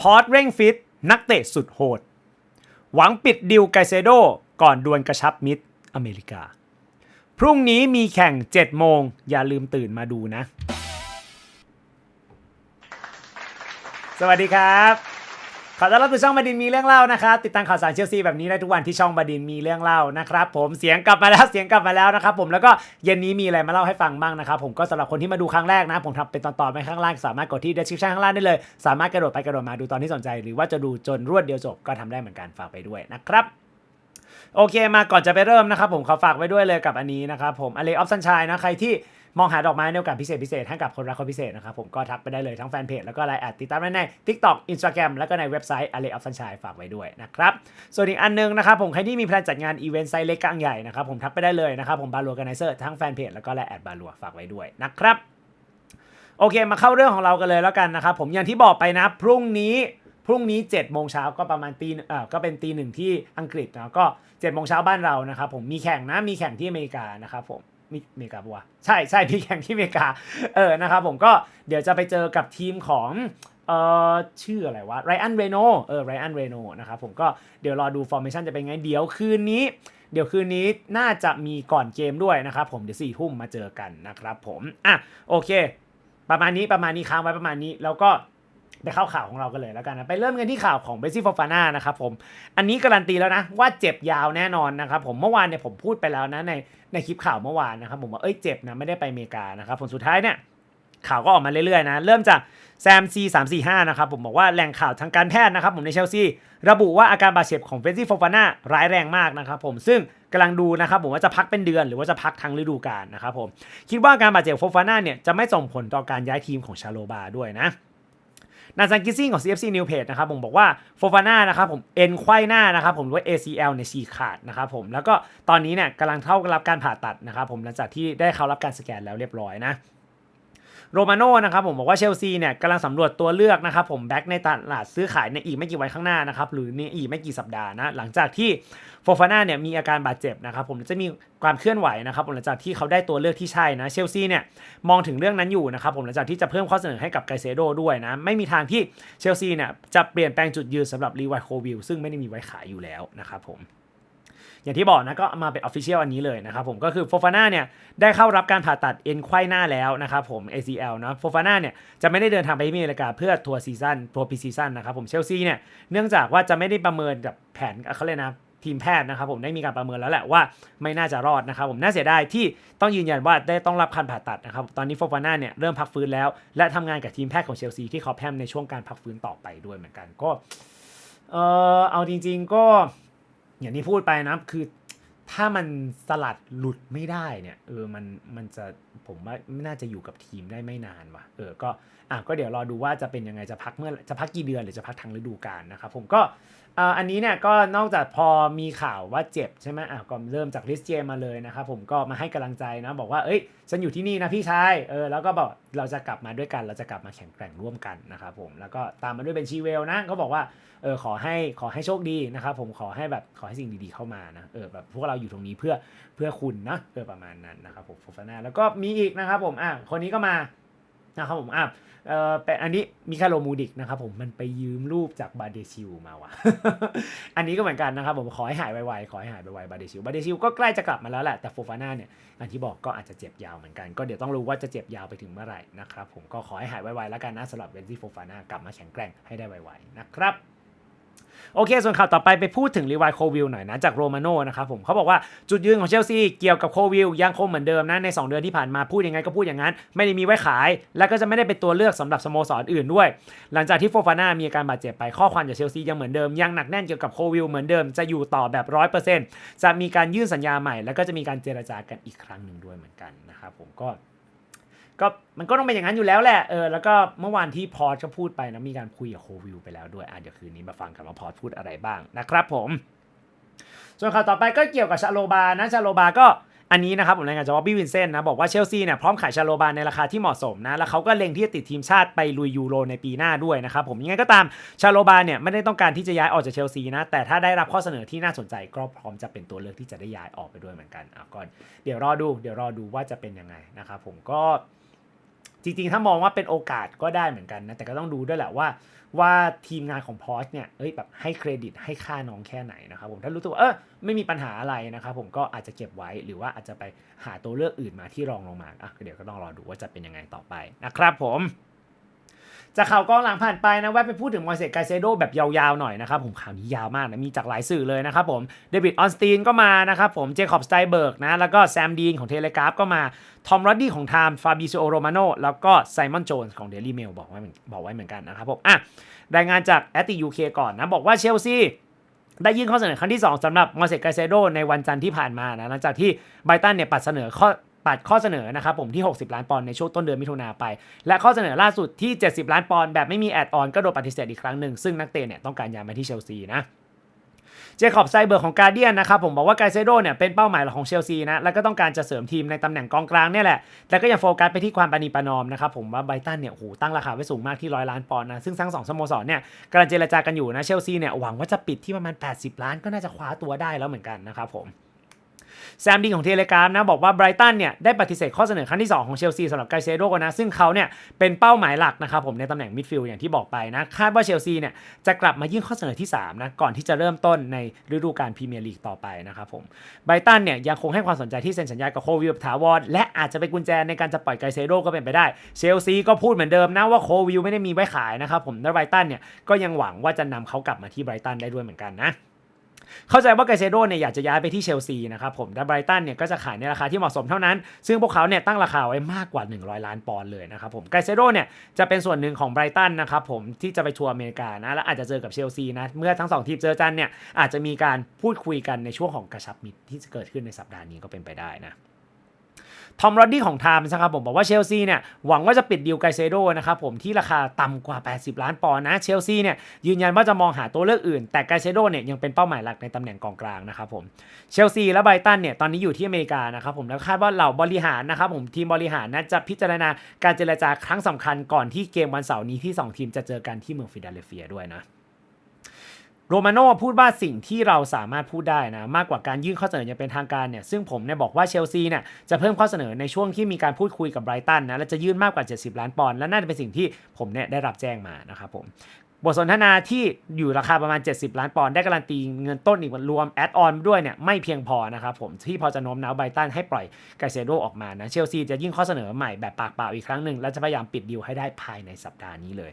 พอร์ตเร่งฟิต นักเตะสุดโหด หวังปิดดิวไกเซโด ก่อนดวลกระชับมิตรอเมริกา พรุ่งนี้มีแข่ง 7 โมง อย่าลืมตื่นมาดูนะ สวัสดีครับ ขอต้อนรับสู่ช่องบดินมีเรื่องเล่านะครับติดตามข่าวสารเชลซีแบบนี้ได้ทุกวันที่ช่องบดินมีเรื่องเล่านะครับผมเสียงกลับมาแล้วเสียงกลับมาแล้วนะครับผมแล้วก็เย็นนี้มีอะไรมาเล่าให้ฟังบ้างนะครับผมก็สำหรับคนที่มาดูครั้งแรกนะ ผมทำเป็นตอนๆไปข้างล่าง สามารถกดที่ description ข้างล่างได้เลย สามารถกระโดดไปกระโดดมาดูตอนที่สนใจ หรือว่าจะดูจนรวดเดียวจบก็ทำได้เหมือนกันฝากไปด้วยนะครับโอเคมาก่อนจะไปเริ่มนะครับผมขอฝากไว้ด้วยเลยกับอันนี้นะครับผมอเลออฟซันชายนะใครที่ มองหาดอกไม้ในโอกาสพิเศษพิเศษให้กับคนรักคนพิเศษนะครับผมก็ทักไปได้เลยทั้งแฟนเพจแล้วก็ไลน์แอดติดตามได้ใน TikTok Instagram แล้วก็ในเว็บไซต์ a l e of Sunshine ฝากไว้ด้วยนะครับส่วนอีกอันนึงนะครับผมใครที่มีแพลนจัดงานอีเวนต์ไซส์เล็กกลางใหญ่นะครับผมทักไปได้เลยนะครับผมบาลัวกันไนเซอร์ทั้งแฟนเพจแล้วก็ไลน์แอดบาลัวฝากไว้ด้วยนะครับโอเคมาเข้าเรื่องของเรากันเลยแล้วกันนะครับผมอย่างที่บอกไปนะพรุ่งนี้พรุ่งนี้7จ็ดโมงเช้าก็ประมาณตีเอ่อก็เป็นตีหนึ่งที่อังกฤษนะก็7จ็ดโมงเช้าบ้านเรานะครับผมมีแข่งนะมีแข่งที่อเมริกานะครับผม มีอเมริกาปะวะใช่ใช่มีแข่งที่อเมริกาเออนะครับผมก็เดี๋ยวจะไปเจอกับทีมของเอ่อชื่ออะไรวะไรอันเรโนเออไรอันเรโนนะครับผมก็เดี๋ยวรอดูฟอร์เมชันจะเป็นไงเดี๋ยวคืนนี้ เดี๋ยวคืนนี้น่าจะมีก่อนเกมด้วยนะครับผมเดี๋ยวสี่ทุ่มมาเจอกันนะครับผมอะโอเค ประมาณนี้ประมาณนี้ค้างไว้ประมาณนี้แล้วก็ ไปเข้าข่าวของเรากันเลยแล้วกันนะไปเริ่มกันที่ข่าวของเบซี่ฟอฟาน่านะครับผมอันนี้การันตีแล้วนะว่าเจ็บยาวแน่นอนนะครับผมเมื่อวานเนี่ยผมพูดไปแล้วนะในในคลิปข่าวเมื่อวานนะครับผมว่าเอ้ยเจ็บนะไม่ได้ไปอเมริกานะครับผลสุดท้ายเนี่ยข่าวก็ออกมาเรื่อยๆนะเริ่มจากแซมซีสามสี่ห้านะครับผมบอกว่าแหล่งข่าวทางการแพทย์นะครับผมในเชลซีระบุว่าอาการบาดเจ็บของเฟซี่โฟฟาน่าร้ายแรงมากนะครับผมซึ่งกำลังดูนะครับผมว่าจะพักเป็นเดือนหรือว่าจะพักทั้งฤดูกาลนะครับผมคิดว่าอาการบาดเจ็บโฟฟาน่าเนี่ยจะไม่ส่งผลต่อการย้ายทีมของชาโลบาด้วยนะ นาซันกิซซิ่งของ CFC New Page นะครับผมบอกว่าโฟฟาน่านะครับผมเอ็นไขว้หน้านะครับผมหรือว่า ACL ในฉีกขาดนะครับผมแล้วก็ตอนนี้เนี่ยกำลังเข้ารับการผ่าตัดนะครับผมหลังจากที่ได้เข้ารับการสแกนแล้วเรียบร้อยนะ โรมาโน่นะครับผมบอกว่าเชลซีเนี่ยกำลังสำรวจตัวเลือกนะครับผมแบ็กในตลาดซื้อขายในอีกไม่กี่วันข้างหน้านะครับหรือในอีกไม่กี่สัปดาห์นะหลังจากที่โฟฟาน่าเนี่ยมีอาการบาดเจ็บนะครับผมจะมีความเคลื่อนไหวนะครับผมหลังจากที่เขาได้ตัวเลือกที่ใช่นะเชลซีเนี่ยมองถึงเรื่องนั้นอยู่นะครับผมหลังจากที่จะเพิ่มข้อเสนอให้กับไกเซโดด้วยนะไม่มีทางที่เชลซีเนี่ยจะเปลี่ยนแปลงจุดยืนสำหรับรีไวโควิลซึ่งไม่ได้มีไว้ขายอยู่แล้วนะครับผม อย่างที่บอกนะก็มาเป็นออฟฟิเชียลอันนี้เลยนะครับผมก็คือโฟฟาน่าเนี่ยได้เข้ารับการผ่าตัดเอ็นไขว้หน้าแล้วนะครับผม ACL นะโฟฟาน่าเนี่ยจะไม่ได้เดินทางไปที่อเมริกาเพื่อทัวร์ซีซั่นทัวร์พีซีซั่นนะครับผมเชลซีเนี่ยเนื่องจากว่าจะไม่ได้ประเมินกับแผนเขาเลยนะทีมแพทย์นะครับผมได้มีการประเมินแล้วแหละว่าไม่น่าจะรอดนะครับผมน่าเสียดายที่ต้องยืนยันว่าได้ต้องรับการผ่าตัดนะครับตอนนี้โฟฟาน่าเนี่ยเริ่มพักฟื้นแล้ว และทำงานกับทีมแพทย์ของเชลซีที่เขาแพมในช่วงการพักฟื้นต่อไปด้วยเหมือนกันก็เออเอาจริง ๆ ก็ อย่างที่พูดไปนะคือถ้ามันสลัดหลุดไม่ได้เนี่ยเออมันมันจะผมว่าไม่น่าจะอยู่กับทีมได้ไม่นานว่ะเออก็อะก็เดี๋ยวรอดูว่าจะเป็นยังไงจะพักเมื่อจะพักกี่เดือนหรือจะพักทางฤดูกาลนะครับผมก็ อ่าอันนี้เนี่ยก็นอกจากพอมีข่าวว่าเจ็บใช่ไหมอะก็เริ่มจากลิสเจมาเลยนะครับผมก็มาให้กำลังใจนะบอกว่าเอ้ยฉันอยู่ที่นี่นะพี่ชายเออแล้วก็บอกเราจะกลับมาด้วยกัน เราจะกลับมาแข่งแกร่งร่วมกันนะครับผมแล้วก็ตามมาด้วยเป็นชีเวลนะเขาบอกว่าเออขอให้ขอให้โชคดีนะครับผมขอให้แบบขอให้สิ่งดีๆเข้ามานะเออแบบพวกเราอยู่ตรงนี้เพื่อเพื่อคุณนะเออประมาณนั้นนะครับผมโฟฟาน่าแล้วก็มีอีกนะครับผมอะคนนี้ก็มา นะครับผมอะเออเป็นอันนี้มิคาโลมูดิกนะครับผมมันไปยืมรูปจากบาเดชิลมาว่ะ อันนี้ก็เหมือนกันนะครับผมขอให้หายไวๆขอให้หายไวๆบาเดชิลบาเดชิลก็ใกล้จะกลับมาแล้วแหละแต่โฟฟาน่าเนี่ยอันที่บอกก็อาจจะเจ็บยาวเหมือนกัน ก็เดี๋ยวต้องรู้ว่าจะเจ็บยาวไปถึงเมื่อไหร่นะครับผมก็ขอให้หายไวๆแล้วกันนะสำหรับเวนซี่โฟฟาน่ากลับมาแข็งแกร่งให้ได้ไวๆนะครับ โอเค ส่วนข่าวต่อไปไปพูดถึงรีวายโควิลหน่อยนะ จากโรมาโน่นะครับผมเขาบอกว่าจุดยืนของเชลซีเกี่ยวกับโควิลยังคงเหมือนเดิมนะใน 2 เดือนที่ผ่านมาพูดยังไงก็พูดอย่างนั้น ไม่ได้มีไว้ขาย แล้วก็จะไม่ได้เป็นตัวเลือกสำหรับสโมสรอื่นด้วย หลังจากที่โฟฟาน่ามีอาการบาดเจ็บไปข้อความจากเชลซียังเหมือนเดิมยังหนักแน่นเกี่ยวกับโควิลเหมือนเดิมจะอยู่ต่อแบบร้อยเปอร์เซ็นต์จะมีการยื่นสัญญาใหม่ แล้วก็จะมีการเจรจากันอีกครั้งหนึ่งด้วยเหมือนกันนะครับผมก็ ก็มันก็ต้องเป็นอย่างนั้นอยู่แล้วแหละเออแล้วก็เมื่อวานที่พอร์ตก็พูดไปนะมีการคุยกับโควิลไปแล้วด้วยอะเดี๋ยวคืนนี้มาฟังกันว่าพอร์ตพูดอะไรบ้างนะครับผมส่วนข่าวต่อไปก็เกี่ยวกับชาโลบานะชาโลบาก็อันนี้นะครับผมรายงานจากวอบบี้วินเซนต์นะบอกว่าเชลซีเนี่ยพร้อมขายชาโลบาในราคาที่เหมาะสมนะแล้วเขาก็เล็งที่จะติดทีมชาติไปลุยยูโรในปีหน้าด้วยนะครับผมยังไงก็ตามชาโลบาเนี่ยไม่ได้ต้องการที่จะย้ายออกจากเชลซีนะแต่ถ้าได้รับข้อเสนอที่น่าสนใจก็พร้อมจะเป็นตัวเลือกที่จะได้ย้ายออกไปด้วยเหมือนกันอะก่อนเดี๋ยวรอดูเดี๋ยวรอดูว่าจะเป็นยังไงนะครับผมก็ จริงๆ ถ้ามองว่าเป็นโอกาสก็ได้เหมือนกันนะ แต่ก็ต้องดูด้วยแหละว่า ว่าทีมงานของพอชเนี่ยเอ้ยแบบให้เครดิตให้ค่าน้องแค่ไหนนะครับผมถ้ารู้ตัวเออไม่มีปัญหาอะไรนะครับผมก็อาจจะเก็บไว้หรือว่าอาจจะไปหาตัวเลือกอื่นมาที่รองลงมาอะเดี๋ยวก็ต้องรอดูว่าจะเป็นยังไงต่อไปนะครับผม จากข่าวกองหลังผ่านไปนะแวะไปพูดถึงมอยเซตไกเซโดแบบยาวๆหน่อยนะครับผมข่าวนี้ยาวมากนะมีจากหลายสื่อเลยนะครับผมเดวิดออนสตีนก็มานะครับผมเจคอบสไตเบิร์กนะแล้วก็แซมดีนของเทเลกราฟก็มาทอมรอดดี้ของไทม์ฟาบิโอโรมาโนแล้วก็ไซมอนโจนส์ของเดลี่เมลบอกไว้บอกไว้เหมือนกันนะครับผมอะรายงานจากแอตติยูเคก่อนนะบอกว่าเชลซีได้ยื่นข้อเสนอครั้งที่ 2สำหรับมอเซตไกเซโดในวันจันทร์ที่ผ่านมานะหลังจากที่ไบตันเนี่ยปัดเสนอข้อ ปัดข้อเสนอนะครับผมที่ 60 ล้านปอนด์ในช่วงต้นเดือนมิถุนาไป และข้อเสนอล่าสุดที่ 70 ล้านปอนด์แบบไม่มีแอดออนก็โดนปฏิเสธอีกครั้งหนึ่งซึ่งนักเตะเนี่ยต้องการย้ายมาที่เชลซีนะเจคอบไซเบอร์ของการเดียนนะครับผมบอกว่าไกเซโดเนี่ยเป็นเป้าหมายหลักของเชลซีนะ แล้วก็ต้องการจะเสริมทีมในตำแหน่งกองกลางเนี่ยแหละ แต่ก็ยังโฟกัสไปที่ความปณีประนอมนะครับผมว่าไบตันเนี่ยโอ้โหตั้งราคาไว้สูงมากที่ร้อยล้านปอนด์นะ ซึ่งทั้งสองสโมสรเนี่ยกำลังเจรจากันอยู่นะเชลซีเนี่ยหวังว่าจะปิดที่ประมาณ 80 ล้านก็น่าจะคว้าตัวได้แล้วเหมือนกันนะครับผม แซมดิงของเทเลกราฟนะบอกว่าไบรตันเนี่ยได้ปฏิเสธข้อเสนอครั้งที่ 2 ของเชลซีสำหรับไกเซโดนะซึ่งเขาเนี่ยเป็นเป้าหมายหลักนะครับผมในตำแหน่งมิดฟิลด์อย่างที่บอกไปนะคาดว่าเชลซีเนี่ยจะกลับมายื่นข้อเสนอที่3นะก่อนที่จะเริ่มต้นในฤดูกาลพรีเมียร์ลีกต่อไปนะครับผมไบรตันเนี่ยยังคงให้ความสนใจที่เซ็นสัญญากับโควิลถาวรและอาจจะเป็นกุญแจในการจะปล่อยไกเซโดก็เป็นไปได้เชลซีก็พูดเหมือนเดิมนะว่าโควิลไม่ได้มีไว้ขายนะครับผมและไบรตันเนี่ยก็ยังหวังว่าจะนำเขากลับมาที่ไบรตันได้ด้วยเหมือนกันนะ เข้าใจว่าไกเซโดเนี่ยอยากจะย้ายไปที่เชลซีนะครับผมแต่ไบรตันเนี่ยก็จะขายในราคาที่เหมาะสมเท่านั้น ซึ่งพวกเขาเนี่ยตั้งราคาไว้มากกว่า 100 ล้านปอนด์เลยนะครับผมไกเซโดเนี่ยจะเป็นส่วนหนึ่งของไบรตันนะครับผมที่จะไปทัวร์อเมริกานะและอาจจะเจอกับเชลซีนะเมื่อทั้งสองทีมเจอกันเนี่ยอาจจะมีการพูดคุยกันในช่วงของกระชับมิตรที่จะเกิดขึ้นในสัปดาห์นี้ก็เป็นไปได้นะ ทอมรอดดี้ของไทม์นะครับผมบอกว่าเชลซีเนี่ยหวังว่าจะปิดดีลไกเซโดนะครับผมที่ราคาต่ำกว่า 80 ล้านปอนด์นะเชลซีเนี่ยยืนยันว่าจะมองหาตัวเลือกอื่น แต่ไกเซโดเนี่ยยังเป็นเป้าหมายหลักในตำแหน่งกองกลางนะครับผมเชลซีและไบตันเนี่ยตอนนี้อยู่ที่อเมริกานะครับผมแล้วคาดว่าเหล่าบริหารนะครับผมทีมบริหารนะจะพิจารณาการเจรจาครั้งสำคัญก่อนที่เกมวันเสาร์นี้ที่ 2 ทีมจะเจอกันที่เมืองฟิลาเดลเฟียด้วยนะ โรมาโน่พูดว่าสิ่งที่เราสามารถพูดได้นะมากกว่าการยื่นข้อเสนออย่างเป็นทางการเนี่ยซึ่งผมเนี่ยบอกว่าเชลซีเนี่ยจะเพิ่มข้อเสนอในช่วงที่มีการพูดคุยกับไบรตันนะและจะยื่นมากกว่า 70 ล้านปอนด์และน่าจะเป็นสิ่งที่ผมเนี่ยได้รับแจ้งมานะครับผมบทสนทนาที่อยู่ราคาประมาณ 70 ล้านปอนด์ได้การันตีเงินต้นอีกรวมแอดออนด้วยเนี่ยไม่เพียงพอนะครับผมที่พอจะโน้มน้าวไบรตันให้ปล่อยไกเซโดออกมานะเชลซีจะยื่นข้อเสนอใหม่แบบปากเปล่าอีกครั้งหนึ่งและจะพยายามปิดดีลให้ได้ภายในสัปดาห์นี้เลย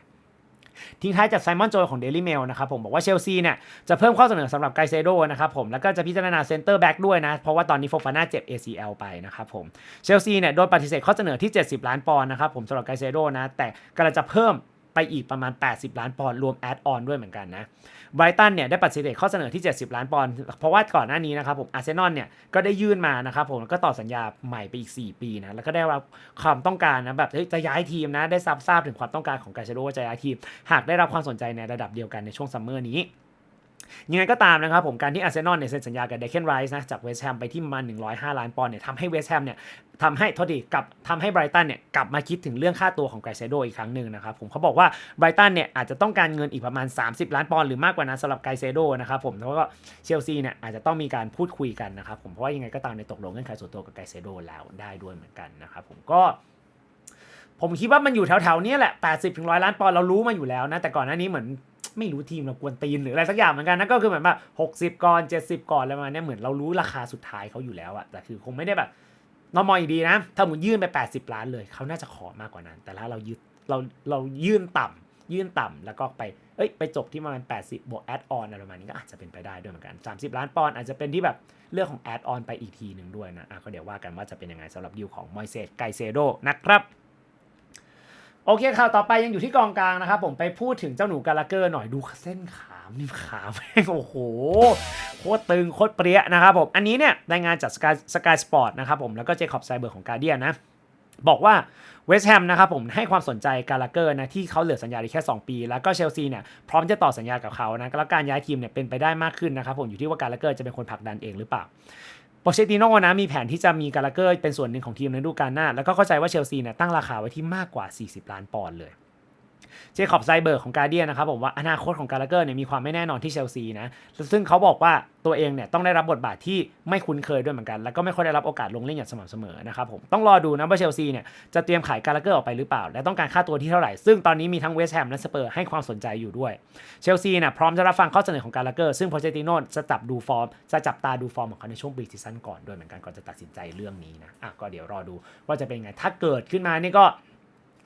ทิ้งท้ายจากไซมอนโจของ Daily Mail นะครับผมบอกว่าเชลซีเนี่ยจะเพิ่มข้อเสนอสำหรับไกเซโดนะครับผมแล้วก็จะพิจารณาเซนเตอร์แบ็กด้วยนะ เพราะว่าตอนนี้โฟฟาน่าเจ็บ ACL ไปนะครับผมเชลซีเนี่ยโดนปฏิเสธข้อเสนอที่ 70 ล้านปอนด์นะครับผมสำหรับไกเซโดนะแต่กำลังจะเพิ่มไปอีกประมาณ 80 ล้านปอนด์รวมแอดออนด้วยเหมือนกันนะ ไบรตันเนี่ยได้ปฏิเสธข้อเสนอที่ 70 ล้านปอนด์เพราะว่าก่อนหน้านี้นะครับผมอาร์เซนอลเนี่ยก็ได้ยื่นมานะครับผมก็ต่อสัญญาใหม่ไปอีก 4 ปีนะแล้วก็ได้รับความต้องการนะแบบจะย้ายทีมนะได้ทราบทราบถึงความต้องการของกาเซโดว่าจะย้ายทีม หากได้รับความสนใจในระดับเดียวกันในช่วงซัมเมอร์นี้ ยังไงก็ตามนะครับผมการที่อาร์เซนอลเนี่ยเซ็นสัญญากับเดคเคนไรส์นะจากเวสต์แฮมไปที่ประมา105 ล้านปอนด์เนี่ยทำให้เวสต์แฮมเนี่ยทำให้โทษดีกลับทำให้ไบรตันเนี่ยกลับมาคิดถึงเรื่องค่าตัวของไกเซโดอีกครั้งหนึ่งนะครับผมเขาบอกว่าไบรตันเนี่ยอาจจะต้องการเงินอีกประมาณ 30 ล้านปอนด์หรือมากกว่านั้นสำหรับไกเซโดนะครับผมแล้วก็เชลซีเนี่ยอาจจะต้องมีการพูดคุยกันนะครับผมเพราะว่ายังไงก็ตามในตกลงเงื่อนไขส่วนตัวกับไกเซโดแล้วได้ด้วยเหมือนกันนะครับผมก็ผมคิดว่ามันอยู่แถวๆนี้แหละ 80ถึงร้อยล้านปอนด์เรารู้มาอยู่แล้วนะ แต่ก่อนหน้านี้เหมือน ไม่รู้ทีมเรากวนตีนหรืออะไรสักอย่างเหมือนกันนะก็คือเหมือนแบบ60ก่อน70ก่อนอะไรประมาณเนี้ยเหมือนเรารู้ราคาสุดท้ายเขาอยู่แล้วอะแต่คือคงไม่ได้แบบนอมองอีกดีนะ ถ้าหมุนยื่นไป 80 ล้านเลย เขาน่าจะขอมากกว่านั้น แต่ถ้าเรายืดเราเรายื่นต่ำยื่นต่ำแล้วก็ไปเอ้ยไปจบที่ประมาณ 80 บวกแอดออนอะไรประมาณนี้ก็อาจจะเป็นไปได้ด้วยเหมือนกัน 30 ล้านปอนด์อาจจะเป็นที่แบบเรื่องของแอดออนไปอีกทีหนึ่งด้วยนะอะก็เดี๋ยวว่ากันว่าจะเป็นยังไงสำหรับดีลของมอยเซสไกเซโดนะครับ โอเคข่าวต่อไปยังอยู่ที่กองกลางนะครับผมไปพูดถึงเจ้าหนูกาลาเกอร์หน่อยดูเส้นขามนี่ขาแม่งโอ้โหโคตรตึงโคตรเปรี้ยนะครับผมอันนี้เนี่ยรายงานจากสกายสกายสปอร์ตนะครับผมแล้วก็เจคอบไซเบอร์ของการเดียนนะบอกว่าเวสต์แฮมนะครับผมให้ความสนใจกาลาเกอร์นะที่เขาเหลือสัญญาได้แค่ 2 ปี แล้วก็เชลซีเนี่ยพร้อมจะต่อสัญญากับเขานะแล้วการย้ายทีมเนี่ยเป็นไปได้มากขึ้นนะครับผมอยู่ที่ว่ากาลาเกอร์จะเป็นคนผลักดันเองหรือเปล่า ปอเชติโน่นะมีแผนที่จะมีกาลาเกอร์เป็นส่วนหนึ่งของทีมในฤดูกาลหน้า แล้วก็เข้าใจว่าเชลซีเนี่ยตั้งราคาไว้ที่มากกว่า 40 ล้านปอนด์เลย เจคอบไซเบิร์กของกาเดียนะครับผมว่าอนาคตของการ์เกอร์เนี่ยมีความไม่แน่นอนที่เชลซีนะซึ่งเขาบอกว่าตัวเองเนี่ยต้องได้รับบทบาทที่ไม่คุ้นเคยด้วยเหมือนกัน แล้วก็ไม่ค่อยได้รับโอกาสลงเล่นอย่างสม่ำเสมอนะครับผมต้องรอดูนะว่าเชลซีเนี่ยจะเตรียมขายการ์เกอร์ออกไปหรือเปล่า และต้องการค่าตัวที่เท่าไหร่ ซึ่งตอนนี้มีทั้งเวสต์แฮมและสเปอร์ให้ความสนใจอยู่ด้วยเชลซีเนี่ยพร้อมจะรับฟังข้อเสนอของการ์เกอร์ซึ่งโพเชติโนจะจับดูฟอร์มจะจับตาดูฟอร์มของเขาในช่วงปีซีซั่นก่อนด้วยเหมือนกันก่อนจะตัดสินใจเรื่องนี้นะอะก็เดี๋ยวรอดูว่าจะเป็นไงถ้าเกิดขึ้นมานี่ก็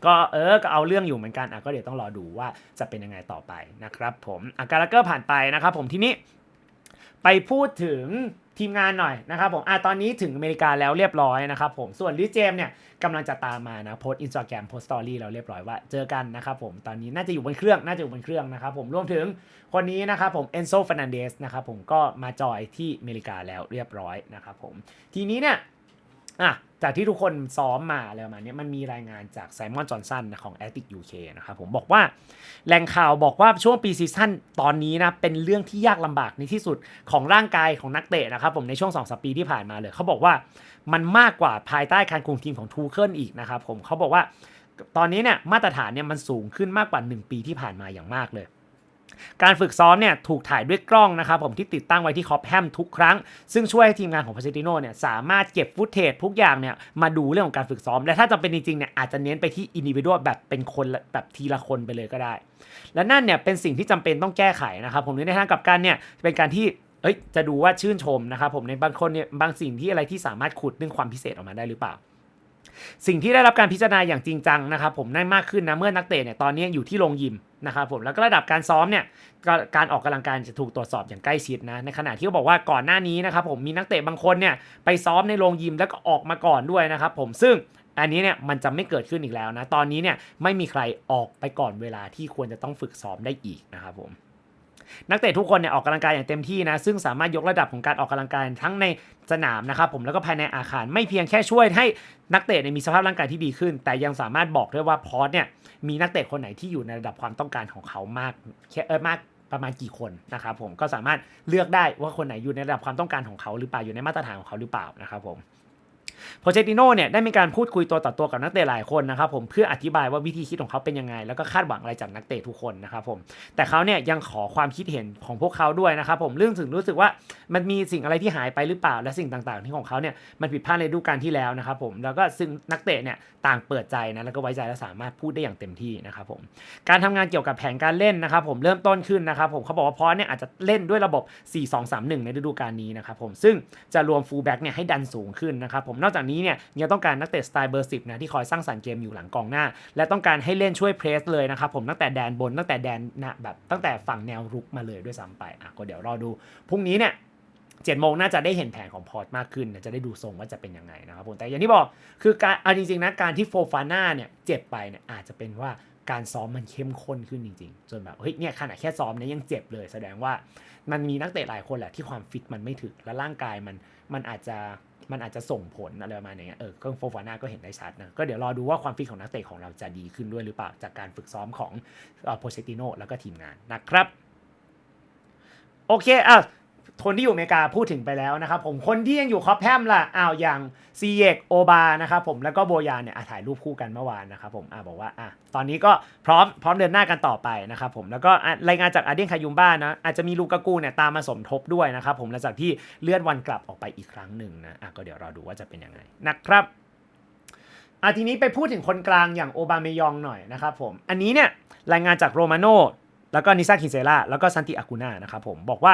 ก็เออก็เอาเรื่องอยู่เหมือนกันอะก็เดี๋ยวต้องรอดูว่าจะเป็นยังไงต่อไปนะครับผมอาการเกอร์ผ่านไปนะครับผมทีนี้ไปพูดถึงทีมงานหน่อยนะครับผมอะตอนนี้ถึงอเมริกาแล้วเรียบร้อยนะครับผมส่วนลิเจมเนี่ยกำลังจะตามมานะโพสอินสตาแกรมโพสตอรี่เราเรียบร้อยว่าเจอกันนะครับผมตอนนี้น่าจะอยู่บนเครื่องน่าจะอยู่บนเครื่องนะครับผมรวมถึงคนนี้นะครับผมเอนโซฟ r นันเดสนะครับผมก็มาจอยที่อเมริกาแล้วเรียบร้อยนะครับผมทีนี้เนี่ยอะ จากที่ทุกคนซ้อมมาอะไรประมาณเนี้ยมันมีรายงานจากไซมอนจอห์นสันของ a t t i c UK นะครับผมบอกว่าแหล่งข่าวบอกว่าช่วงปีซีซั่นตอนนี้นะเป็นเรื่องที่ยากลำบากในที่สุดของร่างกายของนักเตะนะครับผมในช่วง2อสปีที่ผ่านมาเลย เขาบอกว่ามันมากกว่าภายใต้การคุมทีมของทูเคิลอีกนะครับผมเขาบอกว่าตอนนี้เนี่ยมาตรฐานเนี่ยมันสูงขึ้นมากกว่า 1 ปีที่ผ่านมาอย่างมากเลย การฝึกซ้อมเนี่ยถูกถ่ายด้วยกล้องนะครับผมที่ติดตั้งไว้ที่คอปแฮมทุกครั้ง ซึ่งช่วยให้ทีมงานของพาเชติโนเนี่ยสามารถเก็บฟุตเทจทุกอย่างเนี่ยมาดูเรื่องของการฝึกซ้อม และถ้าจำเป็นจริงๆเนี่ยอาจจะเน้นไปที่อินดิวิ a l แบบเป็นคนแบบทีละคนไปเลยก็ได้ และนั่นเนี่ยเป็นสิ่งที่จำเป็นต้องแก้ไขนะครับผมในทางกลับกันเนี่ยเป็นการที่เอ้ยจะดูว่าชื่นชมนะครับผมในบางคนเนี่ยบางสิ่งที่อะไรที่สามารถขุดเรื่องความพิเศษออกมาได้หรือเปล่า สิ่งที่ได้รับการพิจารณาอย่างจริงจังนะครับผมได้มากขึ้นนะเมื่อนักเตะเนี่ยตอนนี้อยู่ที่โรงยิมนะครับผมแล้วก็ระดับการซ้อมเนี่ยก็การออกกำลังกายจะถูกตรวจสอบอย่างใกล้ชิดนะในขณะที่เขาบอกว่าก่อนหน้านี้นะครับผมมีนักเตะบางคนเนี่ยไปซ้อมในโรงยิมแล้วก็ออกมาก่อนด้วยนะครับผมซึ่งอันนี้เนี่ยมันจะไม่เกิดขึ้นอีกแล้วนะตอนนี้เนี่ยไม่มีใครออกไปก่อนเวลาที่ควรจะต้องฝึกซ้อมได้อีกนะครับผม นักเตะทุกคนเนี่ยออกกำลังกายอย่างเต็มที่นะ ซึ่งสามารถยกระดับของการออกกำลังกายทั้งในสนามนะครับผมแล้วก็ภายในอาคารไม่เพียงแค่ช่วยให้นักเตะเนี่ยมีสภาพร่างกายที่ดีขึ้น แต่ยังสามารถบอกด้วยว่าพอสเนี่ยมีนักเตะคนไหนที่อยู่ในระดับความต้องการของเขามากแค่เออมากประมาณกี่คนนะครับผมก็สามารถเลือกได้ว่าคนไหนอยู่ในระดับความต้องการของเขาหรือเปล่าอยู่ในมาตรฐานของเขาหรือเปล่านะครับผม โพเชติโน่เนี่ยได้มีการพูดคุยตัวต่อตัวกับนักเตะหลายคนนะครับผมเพื่ออธิบายว่าวิธีคิดของเขาเป็นยังไง แล้วก็คาดหวังอะไรจากนักเตะทุกคนนะครับผมแต่เขาเนี่ยยังขอความคิดเห็นของพวกเขาด้วยนะครับผมเรื่องถึงรู้สึกว่ามันมีสิ่งอะไรที่หายไปหรือเปล่าและสิ่งต่างๆ ที่ของเขาเนี่ยมันผิดพลาดในฤดูกาลที่แล้วนะครับผมแล้วก็ซึ่งนักเตะเนี่ยต่างเปิดใจนะแล้วก็ไว้ใจและสามารถพูดได้อย่างเต็มที่นะครับผมการทำงานเกี่ยวกับแผนการเล่นนะครับผมเริ่มต้นขึ้นนะครับผมเขาบอกว่าพอเนี่ยอาจจะเล่นด้วยระบบ 4-2-3-1 ในฤดูกาลนี้นะครับผมซึ่งจะรวมฟูลแบ็กเนี่ยให้ดันสูงขึ้นนะครับผมนอกจากนี้เนี่ยยังต้องการนักเตะสไตล์เบอร์สิบนะที่คอยสร้างสรรค์เกมอยู่หลังกองหน้า และต้องการให้เล่นช่วยเพรสเลยนะครับผมตั้งแต่แดนบนตั้งแต่แดนนะแบบตั้งแต่ฝั่งแนวรุกมาเลยด้วยซ้ำไปอะก็เดี๋ยวรอดูพรุ่งนี้เนี่ยเจ็ดโมงน่าจะได้เห็นแผนของพอร์ตมากขึ้น จะได้ดูทรงว่าจะเป็นยังไงนะครับผมแต่อย่างที่บอกคือการเอาจริงๆนะการที่โฟฟาน่าเนี่ยเจ็บไปเนี่ยอาจจะเป็นว่าการซ้อมมันเข้มข้นขึ้นจริงๆจนแบบเฮ้ยเนี่ยขนาดแค่ซ้อมเนี่ยยังเจ็บเลย แสดงว่ามันมีนักเตะหลายคนแหละที่ความฟิตมันไม่ถึงและร่างกายมันมันอาจจะ มันอาจจะส่งผลอะไรประมาณอย่างเงี้ยเออก็โฟฟาน่าก็เห็นได้ชัดนะก็เดี๋ยวรอดูว่าความฟิตของนักเตะของเราจะดีขึ้นด้วยหรือเปล่าจากการฝึกซ้อมของโพเชติโนแล้วก็ทีมงานนะครับ โอเคอะ คนที่อยู่อเมริกาพูดถึงไปแล้วนะครับผมคนที่ยังอยู่คอปแพมล่ะอ้าวอย่างซีเยกโอบานะครับผมแล้วก็โบยานเนี่ยถ่ายรูปคู่กันเมื่อวานนะครับผมอะบอกว่าอะตอนนี้ก็พร้อมพร้อมเดินหน้ากันต่อไปนะครับผมแล้วก็รายงานจากอาเดียนคายุมบ้านะอาจจะมีลูกากูเนี่ยตามมาสมทบด้วยนะครับผมหลังจากที่เลื่อนวันกลับออกไปอีกครั้งหนึ่งนะอะก็เดี๋ยวรอดูว่าจะเป็นยังไงนะครับอะทีนี้ไปพูดถึงคนกลางอย่างโอบาเมยองหน่อยนะครับผมอันนี้เนี่ยรายงานจากโรมาโนแล้วก็นิซาคิเซล่าแล้วก็ซันติอากูนานะครับผมบอกว่า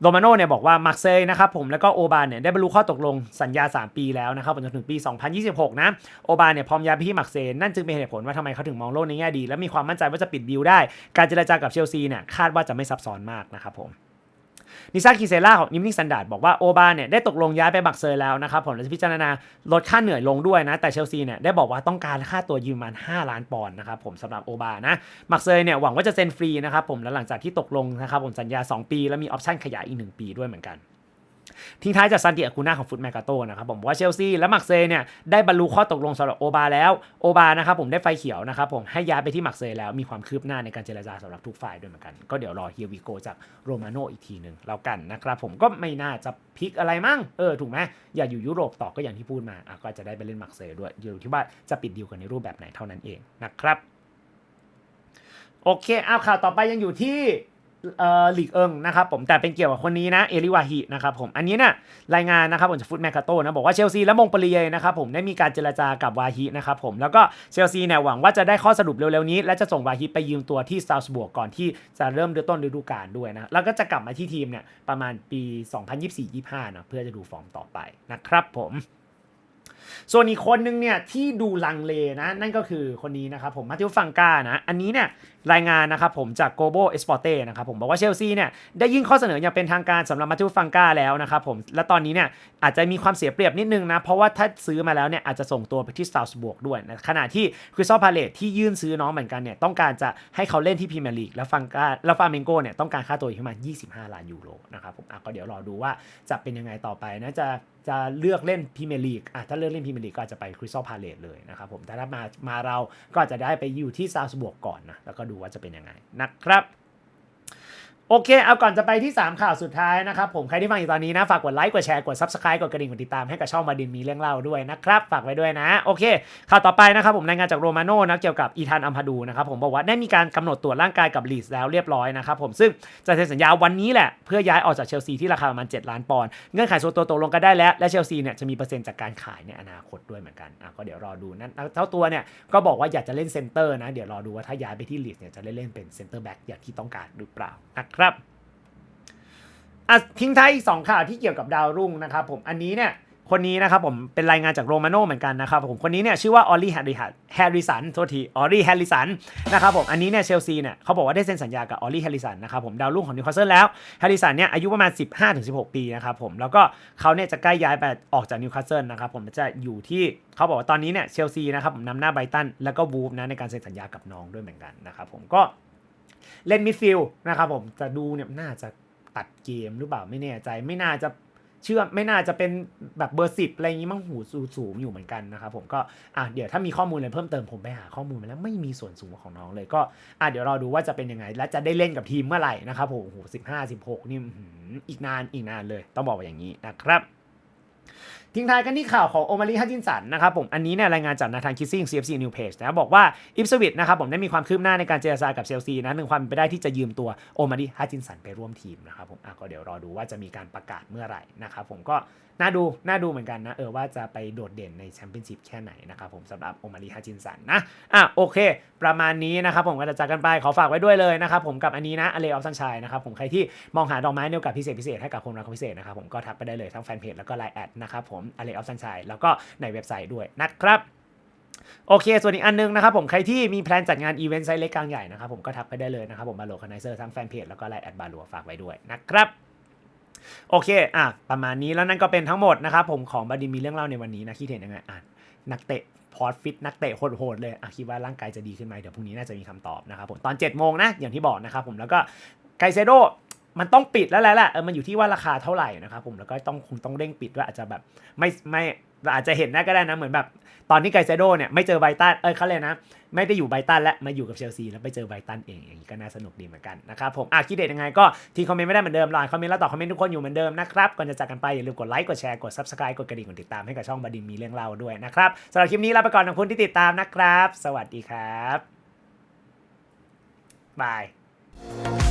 โรมาโน่เนี่ยบอกว่ามาร์เซย์นะครับผมแล้วก็โอบาเนี่ยได้บรรลุข้อตกลงสัญญา 3 ปีแล้วนะครับจนถึงปี 2026 นะโอบาเนี่ยพร้อมย้ายไปที่มาร์เซย์นั่นจึงเป็นเหตุผลว่าทำไมเขาถึงมองโลกในแง่ดี และมีความมั่นใจว่าจะปิดดีลได้ การเจรจากับเชลซีเนี่ยคาดว่าจะไม่ซับซ้อนมากนะครับผม นิซาคิเซล่าของนิมนิ่งสแตนดาร์ดบอกว่าโอบาเนี่ยได้ตกลงย้ายไปบักเซอร์แล้วนะครับผมและจะพิจารณาลดค่าเหนื่อยลงด้วยนะ แต่เชลซีเนี่ยได้บอกว่าต้องการค่าตัวยืมมัน 5 ล้านปอนด์นะครับผมสำหรับโอบานะบักเซอร์เนี่ยหวังว่าจะเซ็นฟรีนะครับผมแล้วหลังจากที่ตกลงนะครับผมสัญญา 2 ปี แล้วมีออปชั่นขยายอีก 1 ปีด้วยเหมือนกัน ทิ้งท้ายจากซันติอากูน่าของฟุตแมกกาโตนะครับผมว่าเชลซีและมักเซย์เนี่ยได้บรรลุข้อตกลงสำหรับโอบาแล้วโอบานะครับผมได้ไฟเขียวนะครับผมให้ย้ายไปที่มักเซย์แล้วมีความคืบหน้าในการเจรจาสำหรับทุกฝ่ายด้วยเหมือนกัน ก็เดี๋ยวรอเฮียวิโกจากโรมาโนอีกทีหนึ่งแล้วกันนะครับผมก็ไม่น่าจะพลิกอะไรมั้งเออถูกไหมอย่าอยู่ยุโรปต่อก็อย่างที่พูดมาอะก็จะได้ไปเล่นมักเซย์ด้วยอยู่ที่ว่าจะปิดดีลกันในรูปแบบไหนเท่านั้นเองนะครับโอเคเอาข่าวต่อไปยังอยู่ที่ ลีกเอิงนะครับผมแต่เป็นเกี่ยวกับคนนี้นะเอลิวาฮินะครับผมอันนี้เนี่ยรายงานนะครับผมจากฟุตแมกกาโตนะบอกว่าเชลซีและมงปรีเยนะครับผมได้มีการเจรจากับวาฮินะครับผมแล้วก็เชลซีเนี่ยหวังว่าจะได้ข้อสรุปเร็วๆนี้ และจะส่งวาฮิไปยืมตัวที่ซาวส์บวกก่อนที่จะเริ่มเดือนต้นฤดูกาลด้วยนะแล้วก็จะกลับมาที่ทีมเนี่ยประมาณปี 2024-25นาะเพื่อจะดูฟอร์มต่อไปนะครับผม ส่วนอีกคนนึงเนี่ยที่ดูลังเลนะนั่นก็คือคนนี้นะครับผมมาติวฟังกานะอันนี้เนี่ยรายงานนะครับผมจาก Global e s p o r t e นะครับผมบอกว่าเชลซีเนี่ยได้ยื่นข้อเสนออย่างเป็นทางการสำหรับมาติวฟังกาแล้วนะครับผมและตอนนี้เนี่ยอาจจะมีความเสียเปรียบนิดนึงนะเพราะว่าถ้าซื้อมาแล้วเนี่ยอาจจะส่งตัวไปที่สตาร์บวกด้วยนะขณะที่คริสตัลพาเลตที่ยื่นซื้อน้องเหมือนกันเนี่ยต้องการจะให้เขาเล่นที่พรีเมียร์ลีกแล้วฟังกาแล้วฟาเมนโกเนี่ยต้องการค่าตัวอยู่ประมาณ25 ล้านยูโรนะครับผมก็เดี๋ยวรอดูว่าจะเป็นยังไงต่อไปนะจะ จะเลือกเล่นพรีเมียร์ลีกอะถ้าเลือกเล่นพรีเมียร์ลีกก็อาจจะไปคริสตัลพาเลตเลยนะครับผมแต่ถ้ามามาเราก็อาจจะได้ไปอยู่ที่ซาวส์บวกก่อนนะแล้วก็ดูว่าจะเป็นยังไงนะครับ โอเค เอาก่อนจะไปที่ 3 ข่าวสุดท้ายนะครับผมใครที่ฟังอยู่ตอนนี้นะ ฝากกดไลค์กดแชร์กด Subscribe กดกระดิ่งกดติดตามให้กับช่องมาดินมีเรื่องเล่าด้วยนะครับ ฝากไว้ด้วยนะ โอเค ข่าวต่อไปนะครับผมรายงานจากโรมาโน่นะเกี่ยวกับอีธานอัมพาดูนะครับผมบอกว่าได้มีการกำหนดตรวจร่างกายกับลีสแล้วเรียบร้อยนะครับผมซึ่งจะเซ็นสัญญาวันนี้แหละเพื่อย้ายออกจากเชลซีที่ราคาประมาณ 7 ล้านปอนด์เงื่อนไขส่วนตัวตกลงกันได้แล้วและเชลซีเนี่ยจะมีเปอร์เซ็นต์จากการขายในอนาคตด้วยเหมือนกันอะก็เดี๋ยวรอดูนะเจ้าตัวเนี่ยก็บอกว่าอยากจะเล่นเซนเตอร์นะเดี๋ยวรอดูว่าถ้าย้ายไปที่ลีสเนี่ยจะได้เล่นเป็นเซนเตอร์แบ็กอย่างที่ต้องการหรือเปล่านะครับอะทิ้งท้ายอีกสองข่าวที่เกี่ยวกับดาวรุ่งนะครับผมอันนี้เนี่ยคนนี้นะครับผมเป็นรายงานจากโรมาโน่เหมือนกันนะครับผมคนนี้เนี่ยชื่อว่าออลลี่แฮร์ริสันแฮร์ริสันโทษทีออลลี่แฮร์ริสันนะครับผมอันนี้เนี่ยเชลซีเนี่ยเขาบอกว่าได้เซ็นสัญญากับออลลี่แฮร์ริสันนะครับผมดาวรุ่งของนิวคาสเซิลแล้วแฮร์ริสันเนี่ยอายุประมาณ 15-16 ปีนะครับผมแล้วก็เขาเนี่ยจะใกล้ย้ายไปออกจากนิวคาสเซิลนะครับผมจะอยู่ที่เขาบอกว่าตอนนี้เนี่ยเชลซีนะครับผมนำหน้าไบตันแล้วก็วูฟนะในการเซ็นสัญญากับน้องด้วยเหมือนกันนะครับผมก็ เล่นมิดฟิลด์นะครับผมจะดูเนี่ยน่าจะตัดเกมหรือเปล่าไม่แน่ใจไม่น่าจะเชื่อไม่น่าจะเป็นแบบเบอร์สิบอะไรอย่างนี้มั่งหูสูงอยู่เหมือนกันนะครับผมก็อะเดี๋ยวถ้ามีข้อมูลอะไรเพิ่มเติมผมไปหาข้อมูลมาแล้วไม่มีส่วนสูงของน้องเลยก็อะเดี๋ยวรอดูว่าจะเป็นยังไง และจะได้เล่นกับทีมเมื่อไหร่นะครับผมโอ้โหสิบห้าสิบหกนี่อีกนานอีกนานเลย ต้องบอกว่าอย่างนี้นะครับ ทิ้งท้ายกันที่ข่าวของโอมาริฮัตจินสันนะครับผมอันนี้เนี่ยรายงานจากนาธานคิซซิง CFC New Page นะบอกว่าอิฟสวิตนะครับผมได้มีความคืบหน้าในการเจรจากับเชลซีนะหนึ่งความเป็นไปได้ที่จะยืมตัวโอมาริฮัตจินสันไปร่วมทีมนะครับผมอะก็เดี๋ยวรอดูว่าจะมีการประกาศเมื่อไหร่นะครับผมก็ น่าดู น่าดูเหมือนกันนะ เออว่าจะไปโดดเด่นในแชมเปี้ยนชิพแค่ไหนนะครับผมสำหรับโอมาริฮัตจินสันนะ อะโอเค ประมาณนี้นะครับผมก็จะจากกันไปขอฝากไว้ด้วยเลยนะครับผมกับอันนี้นะอเลออฟซันชัยนะครับผมใครที่มองหาดอกไม้ในโอกาสพิเศษพิเศษให้กับคนรักพิเศษนะครับผมก็ทักไปได้เลยทั้งแฟนเพจแล้วก็ไลน์แอดนะครับผมอเลออฟซันชัยแล้วก็ในเว็บไซต์ด้วยนะครับโอเค ส่วนอีกอันนึงนะครับผม ใครที่มีแพลนจัดงานอีเวนต์ไซส์เล็กกลางใหญ่นะครับผมก็ทักไปได้เลยนะครับผมบาโลคอนไนเซอร์ทั้งแฟนเพจแล้วก็ไลน์แอดบาโลฝากไว้ด้วยนะครับ โอเค อะ ประมาณนี้แล้วนั่นก็เป็นทั้งหมดนะครับผมของบดินมีเรื่องเล่าในวันนี้นะคิดเห็นยังไงอะนักเตะพอร์ตฟิตนักเตะโหดๆเลยอะคิดว่าร่างกายจะดีขึ้นไหมเดี๋ยวพรุ่งนี้น่าจะมีคำตอบนะครับผมตอน7จ็ดโมงนะอย่างที่บอกนะครับผมแล้วก็ไกเซโดมันต้องปิดแล้วแหละแหละเออมันอยู่ที่ว่าราคาเท่าไหร่นะครับผมแล้วก็ต้องคงต้องเร่งปิดด้วยอาจจะแบบไม่ไม่ อาจจะเห็นได้ก็ได้นะเหมือนแบบตอนที่ไกเซโดเนี่ยไม่เจอไบตันเออเขาเลยนะ ไม่ได้อยู่ไบตันและมาอยู่กับเชลซีแล้วไปเจอไบตันเองอย่างนี้ก็น่าสนุกดีเหมือนกันนะครับผมอะคิดเด็ดยังไงก็ทีคอมเมนต์ไม่ได้เหมือนเดิมไลน์คอมเมนต์แล้วตอบคอมเมนต์ทุกคนอยู่เหมือนเดิมนะครับก่อนจะจากกันไปอย่าลืมกดไลค์กดแชร์กด subscribe กดกระดิ่งกดติดตามให้กับช่องบดินมีเรื่องเล่าด้วยนะครับสำหรับคลิปนี้ลาไปก่อนขอบคุณที่ติดตามนะครับ สวัสดีครับบาย